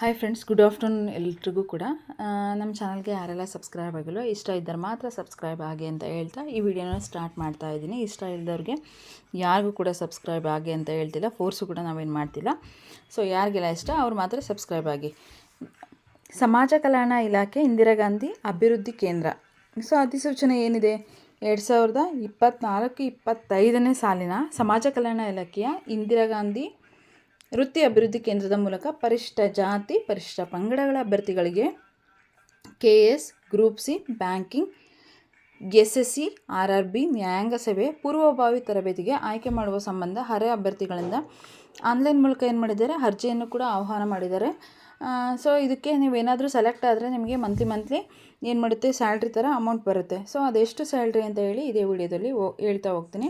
Hi friends good afternoon ಎಲ್ರಿಗೂ ಕೂಡ. ನಮ್ಮ ಚಾನಲ್ಗೆ ಯಾರೆಲ್ಲ ಸಬ್ಸ್ಕ್ರೈಬ್ ಆಗಿಲ್ಲ ಇಷ್ಟ ಇದ್ದರೆ ಮಾತ್ರ ಸಬ್ಸ್ಕ್ರೈಬ್ ಆಗಿ ಅಂತ ಹೇಳ್ತಾ ಈ ವಿಡಿಯೋನ ಸ್ಟಾರ್ಟ್ ಮಾಡ್ತಾ ಇದ್ದೀನಿ. ಇಷ್ಟ ಇಲ್ಲದವ್ರಿಗೆ ಯಾರಿಗೂ ಕೂಡ ಸಬ್ಸ್ಕ್ರೈಬ್ ಆಗಿ ಅಂತ ಹೇಳ್ತಿಲ್ಲ ಫೋರ್ಸು ಕೂಡ ನಾವೇನು ಮಾಡ್ತಿಲ್ಲ. ಸೊ ಯಾರಿಗೆಲ್ಲ ಇಷ್ಟ, ಅವ್ರು ಮಾತ್ರ ಸಬ್ಸ್ಕ್ರೈಬ್ ಆಗಿ. ಸಮಾಜ ಕಲ್ಯಾಣ ಇಲಾಖೆ, ಇಂದಿರಾ ಗಾಂಧಿ ಅಭಿವೃದ್ಧಿ ಕೇಂದ್ರ. ಸೊ ಅಧಿಸೂಚನೆ ಏನಿದೆ? ಎರಡು ಸಾವಿರದ ಇಪ್ಪತ್ತ್ನಾಲ್ಕು ಇಪ್ಪತ್ತೈದನೇ ಸಾಲಿನ ಸಮಾಜ ಕಲ್ಯಾಣ ಇಲಾಖೆಯ ಇಂದಿರಾ ಗಾಂಧಿ ವೃತ್ತಿ ಅಭಿವೃದ್ಧಿ ಕೇಂದ್ರದ ಮೂಲಕ ಪರಿಷ್ಠ ಜಾತಿ, ಪರಿಷ್ಠ ಪಂಗಡಗಳ ಅಭ್ಯರ್ಥಿಗಳಿಗೆ K S group C banking S S C R R B ನ್ಯಾಯಾಂಗ ಸೇವೆ, ಪೂರ್ವಭಾವಿ ತರಬೇತಿಗೆ ಆಯ್ಕೆ ಮಾಡುವ ಸಂಬಂಧ ಅರ್ಹ ಅಭ್ಯರ್ಥಿಗಳಿಂದ ಆನ್ಲೈನ್ ಮೂಲಕ ಏನು ಮಾಡಿದ್ದಾರೆ? ಅರ್ಜಿಯನ್ನು ಕೂಡ ಆಹ್ವಾನ ಮಾಡಿದ್ದಾರೆ. ಸೊ ಇದಕ್ಕೆ ನೀವೇನಾದರೂ ಸೆಲೆಕ್ಟ್ ಆದರೆ ನಿಮಗೆ ಮಂತ್ಲಿ ಮಂತ್ಲಿ ಏನು ಮಾಡುತ್ತೆ? ಸ್ಯಾಲ್ರಿ ಥರ ಅಮೌಂಟ್ ಬರುತ್ತೆ. ಸೊ ಅದೆಷ್ಟು ಸ್ಯಾಲ್ರಿ ಅಂತ ಹೇಳಿ ಇದೇ ವಿಡಿಯೋದಲ್ಲಿ ಹೇಳ್ತಾ ಹೋಗ್ತೀನಿ.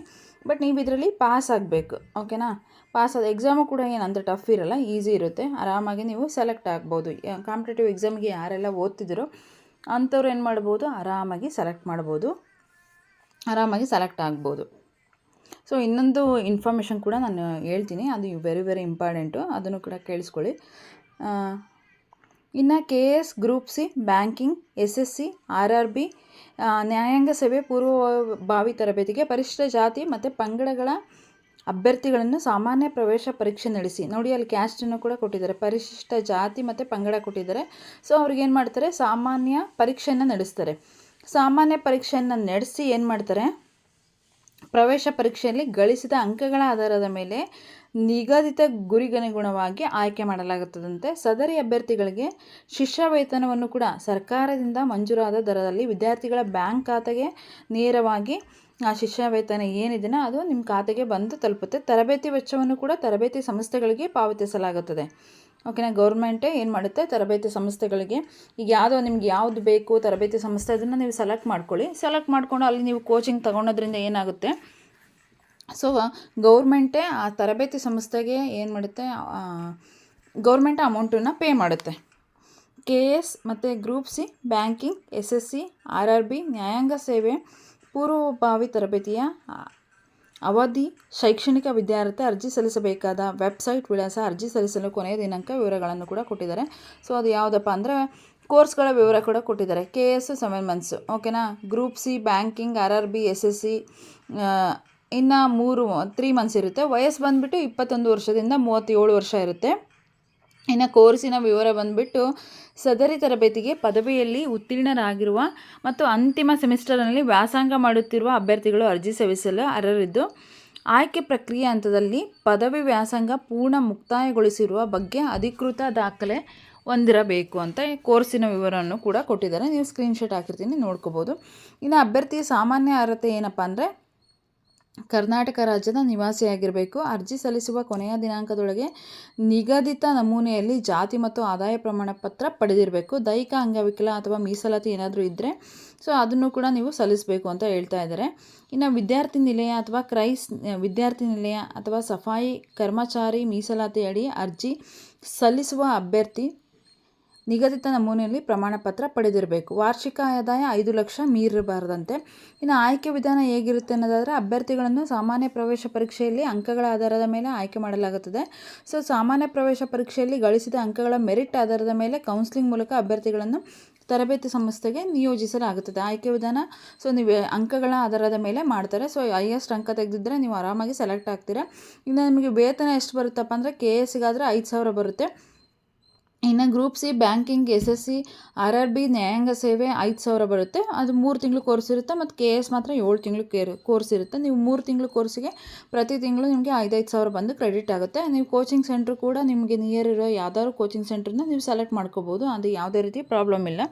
ಬಟ್ ನೀವು ಇದರಲ್ಲಿ ಪಾಸ್ ಆಗಬೇಕು ಓಕೆನಾ ಪಾಸ್ ಆದ ಎಕ್ಸಾಮು ಕೂಡ ಏನು ಅಂತ ಟಫ್ ಇರಲ್ಲ ಈಸಿ ಇರುತ್ತೆ. ಆರಾಮಾಗಿ ನೀವು ಸೆಲೆಕ್ಟ್ ಆಗ್ಬೋದು. ಕಾಂಪಿಟೇಟಿವ್ ಎಕ್ಸಾಮ್ಗೆ ಯಾರೆಲ್ಲ ಓದ್ತಿದ್ದೀರೋ ಅಂಥವ್ರು ಏನು ಮಾಡ್ಬೋದು? ಆರಾಮಾಗಿ ಸೆಲೆಕ್ಟ್ ಮಾಡ್ಬೋದು. ಆರಾಮಾಗಿ ಸೆಲೆಕ್ಟ್ ಆಗ್ಬೋದು. ಸೊ ಇನ್ನೊಂದು ಇನ್ಫಾರ್ಮೇಷನ್ ಕೂಡ ನಾನು ಹೇಳ್ತೀನಿ. ಅದು ವೆರಿ ವೆರಿ ಇಂಪಾರ್ಟೆಂಟು ಅದನ್ನು ಕೂಡ ಕೇಳಿಸ್ಕೊಳ್ಳಿ. ಇನ್ನು K S group C banking S S C R R B ನ್ಯಾಯಾಂಗ ಸೇವೆ ಪೂರ್ವಭಾವಿ ತರಬೇತಿಗೆ ಪರಿಶಿಷ್ಟ ಜಾತಿ ಮತ್ತು ಪಂಗಡಗಳ ಅಭ್ಯರ್ಥಿಗಳನ್ನು ಸಾಮಾನ್ಯ ಪ್ರವೇಶ ಪರೀಕ್ಷೆ ನಡೆಸಿ. ನೋಡಿ, ಅಲ್ಲಿ ಕ್ಯಾಸ್ಟನ್ನು ಕೂಡ ಕೊಟ್ಟಿದ್ದಾರೆ. ಪರಿಶಿಷ್ಟ ಜಾತಿ ಮತ್ತು ಪಂಗಡ ಕೊಟ್ಟಿದ್ದಾರೆ. ಸೊ ಅವ್ರಿಗೆ ಏನು ಮಾಡ್ತಾರೆ? ಸಾಮಾನ್ಯ ಪರೀಕ್ಷೆಯನ್ನು ನಡೆಸ್ತಾರೆ. ಸಾಮಾನ್ಯ ಪರೀಕ್ಷೆಯನ್ನು ನಡೆಸಿ ಏನು ಮಾಡ್ತಾರೆ? ಪ್ರವೇಶ ಪರೀಕ್ಷೆಯಲ್ಲಿ ಗಳಿಸಿದ ಅಂಕಗಳ ಆಧಾರದ ಮೇಲೆ ನಿಗದಿತ ಗುರಿಗನುಗುಣವಾಗಿ ಆಯ್ಕೆ ಮಾಡಲಾಗುತ್ತದಂತೆ ಸದರಿ ಅಭ್ಯರ್ಥಿಗಳಿಗೆ ಶಿಷ್ಯ ವೇತನವನ್ನು ಕೂಡ ಸರ್ಕಾರದಿಂದ ಮಂಜೂರಾದ ದರದಲ್ಲಿ ವಿದ್ಯಾರ್ಥಿಗಳ ಬ್ಯಾಂಕ್ ಖಾತೆಗೆ ನೇರವಾಗಿ ಆ ಶಿಷ್ಯ ವೇತನ ಏನಿದೆಯೋ ಅದು ನಿಮ್ಮ ಖಾತೆಗೆ ಬಂದು ತಲುಪುತ್ತೆ. ತರಬೇತಿ ವೆಚ್ಚವನ್ನು ಕೂಡ ತರಬೇತಿ ಸಂಸ್ಥೆಗಳಿಗೆ ಪಾವತಿಸಲಾಗುತ್ತದೆ. ಓಕೆನಾ? ಗೌರ್ಮೆಂಟೇ ಏನು ಮಾಡುತ್ತೆ? ತರಬೇತಿ ಸಂಸ್ಥೆಗಳಿಗೆ ಈಗ ಯಾವುದೋ ನಿಮ್ಗೆ ಯಾವುದು ಬೇಕು, ತರಬೇತಿ ಸಂಸ್ಥೆ ಅದನ್ನು ನೀವು ಸೆಲೆಕ್ಟ್ ಮಾಡ್ಕೊಳ್ಳಿ. ಸೆಲೆಕ್ಟ್ ಮಾಡಿಕೊಂಡು ಅಲ್ಲಿ ನೀವು ಕೋಚಿಂಗ್ ತಗೊಳೋದ್ರಿಂದ ಏನಾಗುತ್ತೆ? ಸೊ ಗೌರ್ಮೆಂಟೇ ಆ ತರಬೇತಿ ಸಂಸ್ಥೆಗೆ ಏನು ಮಾಡುತ್ತೆ? ಗೌರ್ಮೆಂಟ್ ಅಮೌಂಟನ್ನು ಪೇ ಮಾಡುತ್ತೆ. ಕೆ ಎಸ್ ಮತ್ತು group C banking S S C R R B ನ್ಯಾಯಾಂಗ ಸೇವೆ, ಪೂರ್ವಭಾವಿ ತರಬೇತಿಯ ಅವಧಿ ಶೈಕ್ಷಣಿಕ ವಿದ್ಯಾರ್ಥಿ ಅರ್ಜಿ ಸಲ್ಲಿಸಬೇಕಾದ ವೆಬ್ಸೈಟ್ ವಿಳಾಸ ಅರ್ಜಿ ಸಲ್ಲಿಸಲು ಕೊನೆಯ ದಿನಾಂಕ ವಿವರಗಳನ್ನು ಕೂಡ ಕೊಟ್ಟಿದ್ದಾರೆ. ಸೊ, ಅದು ಯಾವುದಪ್ಪ ಅಂದರೆ ಕೋರ್ಸ್ಗಳ ವಿವರ ಕೂಡ ಕೊಟ್ಟಿದ್ದಾರೆ. ಕೆ ಎಸ್ ಸೆವೆನ್ ಮಂತ್ಸು, ಓಕೆನಾ? Group C banking R R B S S C ಇನ್ನು ಮೂರು, ತ್ರೀ ಮಂತ್ಸ್ ಇರುತ್ತೆ. ವಯಸ್ಸು ಬಂದುಬಿಟ್ಟು ಇಪ್ಪತ್ತೊಂದು ವರ್ಷದಿಂದ ಮೂವತ್ತೇಳು ವರ್ಷ ಇರುತ್ತೆ. ಇನ್ನು ಕೋರ್ಸಿನ ವಿವರ ಬಂದುಬಿಟ್ಟು ಸದರಿ ತರಬೇತಿಗೆ ಪದವಿಯಲ್ಲಿ ಉತ್ತೀರ್ಣರಾಗಿರುವ ಮತ್ತು ಅಂತಿಮ ಸೆಮಿಸ್ಟರ್ನಲ್ಲಿ ವ್ಯಾಸಂಗ ಮಾಡುತ್ತಿರುವ ಅಭ್ಯರ್ಥಿಗಳು ಅರ್ಜಿ ಸಲ್ಲಿಸಲು ಅರ್ಹರಿದ್ದು, ಆಯ್ಕೆ ಪ್ರಕ್ರಿಯೆ ಹಂತದಲ್ಲಿ ಪದವಿ ವ್ಯಾಸಂಗ ಪೂರ್ಣ ಮುಕ್ತಾಯಗೊಳಿಸಿರುವ ಬಗ್ಗೆ ಅಧಿಕೃತ ದಾಖಲೆ ಹೊಂದಿರಬೇಕು ಅಂತ ಕೋರ್ಸಿನ ವಿವರವನ್ನು ಕೂಡ ಕೊಟ್ಟಿದ್ದಾರೆ. ನೀವು ಸ್ಕ್ರೀನ್ಶಾಟ್ ಹಾಕಿರ್ತೀನಿ, ನೋಡ್ಕೋಬೋದು. ಇನ್ನು ಅಭ್ಯರ್ಥಿಯ ಸಾಮಾನ್ಯ ಅರ್ಹತೆ ಏನಪ್ಪ ಅಂದರೆ ಕರ್ನಾಟಕ ರಾಜ್ಯದ ನಿವಾಸಿಯಾಗಿರಬೇಕು. ಅರ್ಜಿ ಸಲ್ಲಿಸುವ ಕೊನೆಯ ದಿನಾಂಕದೊಳಗೆ ನಿಗದಿತ ನಮೂನೆಯಲ್ಲಿ ಜಾತಿ ಮತ್ತು ಆದಾಯ ಪ್ರಮಾಣ ಪತ್ರ ಪಡೆದಿರಬೇಕು. ದೈಹಿಕ ಅಂಗವಿಕಲ ಅಥವಾ ಮೀಸಲಾತಿ ಏನಾದರೂ ಇದ್ದರೆ ಸೊ ಅದನ್ನು ಕೂಡ ನೀವು ಸಲ್ಲಿಸಬೇಕು ಅಂತ ಹೇಳ್ತಾ ಇದ್ದಾರೆ. ಇನ್ನು ವಿದ್ಯಾರ್ಥಿ ನಿಲಯ ಅಥವಾ ಕ್ರೈಸ್, ವಿದ್ಯಾರ್ಥಿ ನಿಲಯ ಅಥವಾ ಸಫಾಯಿ, ಕರ್ಮಚಾರಿ ಮೀಸಲಾತಿ ಅಡಿ ಅರ್ಜಿ ಸಲ್ಲಿಸುವ ಅಭ್ಯರ್ಥಿ ನಿಗದಿತ ನಮೂನೆಯಲ್ಲಿ ಪ್ರಮಾಣ ಪತ್ರ ಪಡೆದಿರಬೇಕು. ವಾರ್ಷಿಕ ಆದಾಯ ಐದು ಲಕ್ಷ ಮೀರಿರಬಾರದಂತೆ. ಇನ್ನು ಆಯ್ಕೆ ವಿಧಾನ ಹೇಗಿರುತ್ತೆ ಅನ್ನೋದಾದರೆ, ಅಭ್ಯರ್ಥಿಗಳನ್ನು ಸಾಮಾನ್ಯ ಪ್ರವೇಶ ಪರೀಕ್ಷೆಯಲ್ಲಿ ಅಂಕಗಳ ಆಧಾರದ ಮೇಲೆ ಆಯ್ಕೆ ಮಾಡಲಾಗುತ್ತದೆ. ಸೊ, ಸಾಮಾನ್ಯ ಪ್ರವೇಶ ಪರೀಕ್ಷೆಯಲ್ಲಿ ಗಳಿಸಿದ ಅಂಕಗಳ ಮೆರಿಟ್ ಆಧಾರದ ಮೇಲೆ ಕೌನ್ಸಿಲಿಂಗ್ ಮೂಲಕ ಅಭ್ಯರ್ಥಿಗಳನ್ನು ತರಬೇತಿ ಸಂಸ್ಥೆಗೆ ನಿಯೋಜಿಸಲಾಗುತ್ತದೆ. ಆಯ್ಕೆ ವಿಧಾನ, ಸೊ, ನೀವು ಅಂಕಗಳ ಆಧಾರದ ಮೇಲೆ ಮಾಡ್ತಾರೆ. ಸೊ, ಹೈಯೆಸ್ಟ್ ಅಂಕ ತೆಗೆದಿದ್ದರೆ ನೀವು ಆರಾಮಾಗಿ ಸೆಲೆಕ್ಟ್ ಆಗ್ತೀರಾ. ಇನ್ನು ನಿಮಗೆ ವೇತನ ಎಷ್ಟು ಬರುತ್ತಪ್ಪ ಅಂದರೆ, ಕೆ ಎಸ್ಗಾದರೆ ಐದು ಸಾವಿರ ಬರುತ್ತೆ. ಇನ್ನು group C, banking, S S C, R R B, ನ್ಯಾಯಾಂಗ ಸೇವೆ ಐದು ಸಾವಿರ ಬರುತ್ತೆ. ಅದು ಮೂರು ತಿಂಗಳು ಕೋರ್ಸ್ ಇರುತ್ತೆ ಮತ್ತು ಕೆ ಎಸ್ ಮಾತ್ರ ಏಳು ತಿಂಗಳು ಕೇರ್ ಕೋರ್ಸ್ ಇರುತ್ತೆ. ನೀವು ಮೂರು ತಿಂಗಳು ಕೋರ್ಸಿಗೆ ಪ್ರತಿ ತಿಂಗಳು ನಿಮಗೆ ಐದೈದು ಸಾವಿರ ಬಂದು ಕ್ರೆಡಿಟ್ ಆಗುತ್ತೆ. ನೀವು ಕೋಚಿಂಗ್ ಸೆಂಟ್ರ್ ಕೂಡ ನಿಮಗೆ ನಿಯರ್ ಇರೋ ಯಾವ್ದಾದ್ರು ಕೋಚಿಂಗ್ ಸೆಂಟ್ರನ್ನ ನೀವು ಸೆಲೆಕ್ಟ್ ಮಾಡ್ಕೋಬೋದು. ಅದು ಯಾವುದೇ ರೀತಿ ಪ್ರಾಬ್ಲಮ್ ಇಲ್ಲ.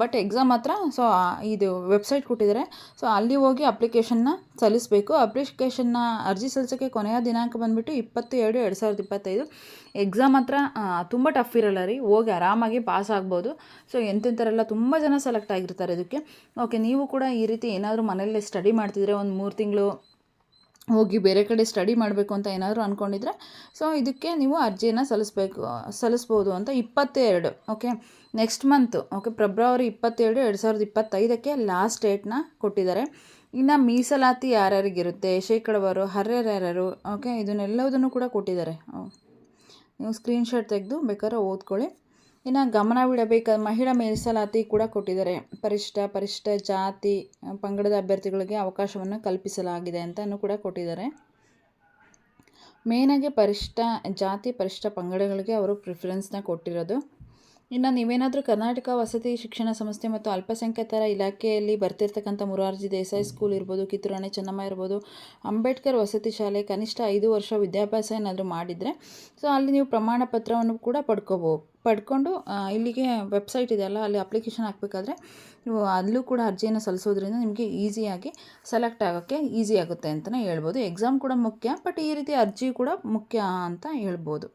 ಬಟ್ ಎಕ್ಸಾಮ್ ಹತ್ರ ಸೊ ಇದು ವೆಬ್ಸೈಟ್ ಕೊಟ್ಟಿದ್ದಾರೆ ಸೊ ಅಲ್ಲಿ ಹೋಗಿ ಅಪ್ಲಿಕೇಶನ್ನ ಸಲ್ಲಿಸಬೇಕು. ಅಪ್ಲಿಕೇಶನ್ನ ಅರ್ಜಿ ಸಲ್ಲಿಸೋಕ್ಕೆ ಕೊನೆಯ ದಿನಾಂಕ ಬಂದುಬಿಟ್ಟು ಇಪ್ಪತ್ತು ಎರಡು ಎರಡು ಸಾವಿರದ ಇಪ್ಪತ್ತೈದು. ಎಕ್ಸಾಮ್ ಹತ್ರ ತುಂಬ ಟಫ್ ಇರಲ್ಲ ರೀ. ಹೋಗಿ ಆರಾಮಾಗಿ ಪಾಸ್ ಆಗ್ಬೋದು. ಸೊ ಎಂತೆಂಥರೆಲ್ಲ ತುಂಬ ಜನ ಸೆಲೆಕ್ಟ್ ಆಗಿರ್ತಾರೆ ಇದಕ್ಕೆ. ಓಕೆ ನೀವು ಕೂಡ ಈ ರೀತಿ ಏನಾದರೂ ಮನೆಯಲ್ಲೇ ಸ್ಟಡಿ ಮಾಡ್ತಿದ್ರೆ ಒಂದು ಮೂರು ತಿಂಗಳು ಹೋಗಿ ಬೇರೆ ಕಡೆ ಸ್ಟಡಿ ಮಾಡಬೇಕು ಅಂತ ಏನಾದರೂ ಅಂದ್ಕೊಂಡಿದ್ರೆ ಸೊ ಇದಕ್ಕೆ ನೀವು ಅರ್ಜಿಯನ್ನು ಸಲ್ಲಿಸ್ಬೇಕು, ಸಲ್ಲಿಸ್ಬೋದು ಅಂತ ಇಪ್ಪತ್ತೆರಡು, okay? Next month okay? February ಇಪ್ಪತ್ತೆರಡು, ಎರಡು ಸಾವಿರದ ಇಪ್ಪತ್ತೈದಕ್ಕೆ ಲಾಸ್ಟ್ ಡೇಟ್ನ ಕೊಟ್ಟಿದ್ದಾರೆ. ಇನ್ನು ಮೀಸಲಾತಿ ಯಾರ್ಯಾರಿಗಿರುತ್ತೆ? ಶೇಕಡವಾರು ಹರ್ಯಾರ್ಯಾರು ಯಾರ್ಯಾರು? ಓಕೆ? ಇದನ್ನೆಲ್ಲದನ್ನು ಕೂಡ ಕೊಟ್ಟಿದ್ದಾರೆ. ನೀವು ಸ್ಕ್ರೀನ್ಶಾಟ್ ತೆಗೆದು ಬೇಕಾದ್ರೆ ಓದ್ಕೊಳ್ಳಿ. ಇನ್ನು ಗಮನವಿಡಬೇಕಾದ ಮಹಿಳಾ ಮೀಸಲಾತಿ ಕೂಡ ಕೊಟ್ಟಿದ್ದಾರೆ. ಪರಿಷ್ಠ ಪರಿಷ್ಠ ಜಾತಿ ಪಂಗಡದ ಅಭ್ಯರ್ಥಿಗಳಿಗೆ ಅವಕಾಶವನ್ನು ಕಲ್ಪಿಸಲಾಗಿದೆ ಅಂತಲೂ ಕೂಡ ಕೊಟ್ಟಿದ್ದಾರೆ. ಮೇನಾಗಿ ಪರಿಷ್ಠ ಜಾತಿ, ಪರಿಷ್ಠ ಪಂಗಡಗಳಿಗೆ ಅವರು ಪ್ರಿಫರೆನ್ಸ್ನ ಕೊಟ್ಟಿರೋದು. ಇನ್ನು ನೀವೇನಾದರೂ ಕರ್ನಾಟಕ ವಸತಿ ಶಿಕ್ಷಣ ಸಂಸ್ಥೆ ಮತ್ತು ಅಲ್ಪಸಂಖ್ಯಾತರ ಇಲಾಖೆಯಲ್ಲಿ ಬರ್ತಿರ್ತಕ್ಕಂಥ ಮುರಾರ್ಜಿ ದೇಸಾಯಿ ಸ್ಕೂಲ್ ಇರ್ಬೋದು ಕಿತ್ತೂರಾಣಿ ಚೆನ್ನಮ್ಮ ಇರ್ಬೋದು, ಅಂಬೇಡ್ಕರ್ ವಸತಿ ಶಾಲೆ ಕನಿಷ್ಠ ಐದು ವರ್ಷ ವಿದ್ಯಾಭ್ಯಾಸ ಏನಾದರೂ ಮಾಡಿದರೆ, ಸೊ ಅಲ್ಲಿ ನೀವು ಪ್ರಮಾಣ ಪತ್ರವನ್ನು ಕೂಡ ಪಡ್ಕೋಬೋದು ಪಡ್ಕೊಂಡು ಇಲ್ಲಿಗೆ ವೆಬ್ಸೈಟ್ ಇದೆಯಲ್ಲ ಅಲ್ಲಿ ಅಪ್ಲಿಕೇಶನ್ ಹಾಕಬೇಕಾದ್ರೆ ನೀವು ಅಲ್ಲೂ ಕೂಡ ಅರ್ಜಿಯನ್ನು ಸಲ್ಲಿಸೋದ್ರಿಂದ ನಿಮಗೆ ಈಸಿಯಾಗಿ ಸೆಲೆಕ್ಟ್ ಆಗೋಕ್ಕೆ ಈಸಿ ಆಗುತ್ತೆ ಅಂತಲೇ ಹೇಳ್ಬೋದು. ಎಕ್ಸಾಮ್ ಕೂಡ ಮುಖ್ಯ ಬಟ್ ಈ ರೀತಿ ಅರ್ಜಿ ಕೂಡ ಮುಖ್ಯ ಅಂತ ಹೇಳ್ಬೋದು.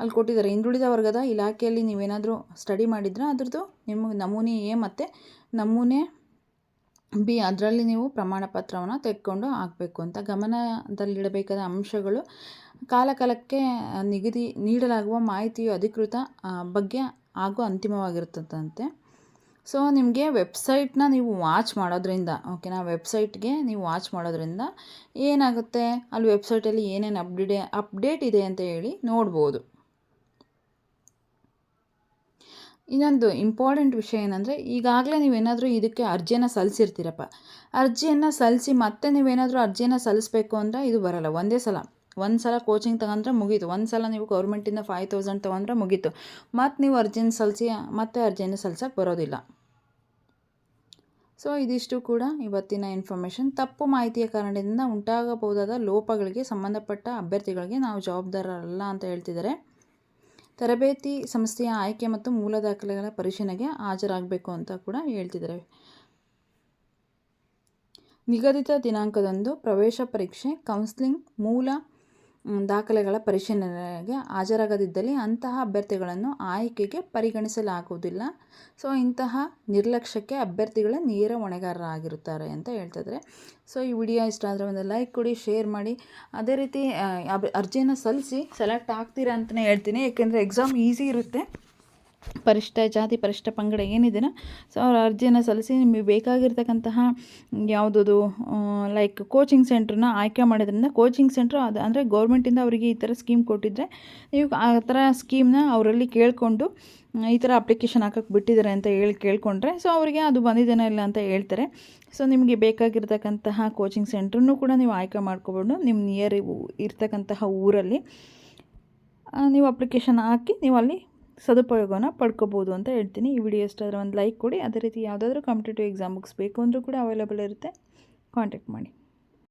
ಅಲ್ಲಿ ಕೊಟ್ಟಿದ್ದಾರೆ. ಹಿಂದುಳಿದ ವರ್ಗದ ಇಲಾಖೆಯಲ್ಲಿ ನೀವೇನಾದರೂ ಸ್ಟಡಿ ಮಾಡಿದ್ರೆ? ಅದ್ರದ್ದು ನಿಮಗೆ ನಮೂನೆ ಎ ಮತ್ತು ನಮೂನೆ ಬಿ, ಅದರಲ್ಲಿ ನೀವು ಪ್ರಮಾಣ ಪತ್ರವನ್ನು ತೆಗೆದುಕೊಂಡು ಹಾಕಬೇಕು ಅಂತ ಗಮನದಲ್ಲಿಡಬೇಕಾದ ಅಂಶಗಳು ಕಾಲಕಾಲಕ್ಕೆ ನಿಗದಿ, ನೀಡಲಾಗುವ ಮಾಹಿತಿಯು ಅಧಿಕೃತ ಬಗ್ಗೆ ಹಾಗೂ ಅಂತಿಮವಾಗಿರುತ್ತದಂತೆ ಸೊ ನಿಮಗೆ ವೆಬ್ಸೈಟ್ನ ನೀವು ವಾಚ್ ಮಾಡೋದ್ರಿಂದ ಓಕೆನಾ ವೆಬ್ಸೈಟ್ಗೆ ನೀವು ವಾಚ್ ಮಾಡೋದ್ರಿಂದ ಏನಾಗುತ್ತೆ? ಅಲ್ಲಿ ವೆಬ್ಸೈಟಲ್ಲಿ ಏನೇನು ಅಪ್ಡೇಟ್ ಅಪ್ಡೇಟ್ ಇದೆ ಅಂತ ಹೇಳಿ ನೋಡ್ಬೋದು. ಇನ್ನೊಂದು ಇಂಪಾರ್ಟೆಂಟ್ ವಿಷಯ ಏನಂದರೆ, ಈಗಾಗಲೇ ನೀವೇನಾದರೂ ಇದಕ್ಕೆ ಅರ್ಜಿಯನ್ನು ಸಲ್ಲಿಸಿರ್ತೀರಪ್ಪ ಅರ್ಜಿಯನ್ನು ಸಲ್ಲಿಸಿ ಮತ್ತೆ ನೀವೇನಾದರೂ ಅರ್ಜಿಯನ್ನು ಸಲ್ಲಿಸಬೇಕು ಅಂದರೆ ಇದು ಬರೋಲ್ಲ. ಒಂದೇ ಸಲ. ಒಂದು ಸಲ ಕೋಚಿಂಗ್ ತಗೊಂಡ್ರೆ ಮುಗೀತು. ಒಂದು ಸಲ ನೀವು ಗೌರ್ಮೆಂಟಿಂದ ಫೈವ್ ತೌಸಂಡ್ ತೊಗೊಂಡ್ರೆ ಮುಗೀತು. ಮತ್ತು ನೀವು ಅರ್ಜಿನ ಸಲ್ಲಿಸಿ ಮತ್ತೆ ಅರ್ಜಿಯನ್ನು ಸಲ್ಸೋಕ್ಕೆ ಬರೋದಿಲ್ಲ. ಸೊ ಇದಿಷ್ಟು ಕೂಡ ಇವತ್ತಿನ ಇನ್ಫಾರ್ಮೇಷನ್ ತಪ್ಪು ಮಾಹಿತಿಯ ಕಾರಣದಿಂದ ಉಂಟಾಗಬಹುದಾದ ಲೋಪಗಳಿಗೆ ಸಂಬಂಧಪಟ್ಟ ಅಭ್ಯರ್ಥಿಗಳಿಗೆ ನಾವು ಜವಾಬ್ದಾರರಲ್ಲ ಅಂತ ಹೇಳ್ತಿದ್ದಾರೆ. ತರಬೇತಿ ಸಂಸ್ಥೆಯ ಆಯ್ಕೆ ಮತ್ತು ಮೂಲ ದಾಖಲೆಗಳ ಪರಿಶೀಲನೆಗೆ ಹಾಜರಾಗಬೇಕು ಅಂತ ಕೂಡ ಹೇಳ್ತಿದ್ದಾರೆ. ನಿಗದಿತ ದಿನಾಂಕದಂದು ಪ್ರವೇಶ ಪರೀಕ್ಷೆ ಕೌನ್ಸಿಲಿಂಗ್ ಮೂಲ ದಾಖಲೆಗಳ ಪರಿಶೀಲನೆಗೆ ಹಾಜರಾಗದಿದ್ದಲ್ಲಿ ಅಂತಹ ಅಭ್ಯರ್ಥಿಗಳನ್ನು ಆಯ್ಕೆಗೆ ಪರಿಗಣಿಸಲಾಗುವುದಿಲ್ಲ. ಸೊ, ಇಂತಹ ನಿರ್ಲಕ್ಷ್ಯಕ್ಕೆ ಅಭ್ಯರ್ಥಿಗಳೇ ನೇರ ಹೊಣೆಗಾರರಾಗಿರುತ್ತಾರೆ ಅಂತ ಹೇಳ್ತಿದ್ರೆ ಸೊ, ಈ ವಿಡಿಯೋ ಇಷ್ಟ ಆದರೆ ಒಂದು ಲೈಕ್ ಕೊಡಿ, ಶೇರ್ ಮಾಡಿ. ಅದೇ ರೀತಿ ಅರ್ಜಿಯನ್ನು ಸಲ್ಲಿಸಿ ಸೆಲೆಕ್ಟ್ ಆಗ್ತೀರಾ ಅಂತಲೇ ಹೇಳ್ತೀನಿ. ಏಕೆಂದರೆ ಎಕ್ಸಾಮ್ ಈಸಿ ಇರುತ್ತೆ. ಪರಿಷ್ಠ, ಜಾತಿ ಪರಿಷ್ಠ ಪಂಗಡ ಏನಿದೆ ಸೊ ಅವ್ರ ಅರ್ಜಿಯನ್ನು ಸಲ್ಲಿಸಿ ನಿಮಗೆ ಬೇಕಾಗಿರ್ತಕ್ಕಂತಹ ಯಾವುದದು ಲೈಕ್ ಕೋಚಿಂಗ್ ಸೆಂಟ್ರನ್ನ ಆಯ್ಕೆ ಮಾಡೋದ್ರಿಂದ ಕೋಚಿಂಗ್ ಸೆಂಟ್ರು ಅದು ಅಂದರೆ ಗೌರ್ಮೆಂಟಿಂದ ಅವರಿಗೆ ಈ ಥರ ಸ್ಕೀಮ್ ಕೊಟ್ಟಿದ್ದರೆ ನೀವು ಆ ಥರ ಸ್ಕೀಮ್ನ ಅವರಲ್ಲಿ ಕೇಳಿಕೊಂಡು, ಈ ಥರ ಅಪ್ಲಿಕೇಶನ್ ಹಾಕೋಕ್ಕೆ ಬಿಟ್ಟಿದ್ದಾರೆ ಅಂತ ಹೇಳಿ ಕೇಳಿಕೊಂಡ್ರೆ ಸೊ ಅವರಿಗೆ ಅದು ಬಂದಿದ್ದೇನೋ ಇಲ್ಲ ಅಂತ ಹೇಳ್ತಾರೆ. ಸೊ ನಿಮಗೆ ಬೇಕಾಗಿರ್ತಕ್ಕಂತಹ ಕೋಚಿಂಗ್ ಸೆಂಟ್ರನ್ನು ಕೂಡ ನೀವು ಆಯ್ಕೆ ಮಾಡ್ಕೊಬೋದು ನಿಮ್ಮ ನಿಯರ್ ಇರ್ತಕ್ಕಂತಹ ಊರಲ್ಲಿ. ನೀವು ಅಪ್ಲಿಕೇಶನ್ ಹಾಕಿ ನೀವು ಅಲ್ಲಿ ಸದುಪಯೋಗನ ಪಡ್ಕೋಬೋದು ಅಂತ ಹೇಳ್ತೀನಿ. ಈ ವಿಡಿಯೋ ಇಷ್ಟ ಒಂದು ಲೈಕ್ ಕೊಡಿ. ಅದೇ ರೀತಿ ಯಾವುದಾದ್ರೂ ಕಾಂಪಿಟೇಟಿವ್ ಎಕ್ಸಾಮ್ ಬುಕ್ಸ್ ಬೇಕು ಅಂದರೂ ಕೂಡ ಅವೈಲೇಬಲ್ ಇರುತ್ತೆ. ಕಾಂಟ್ಯಾಕ್ಟ್ ಮಾಡಿ.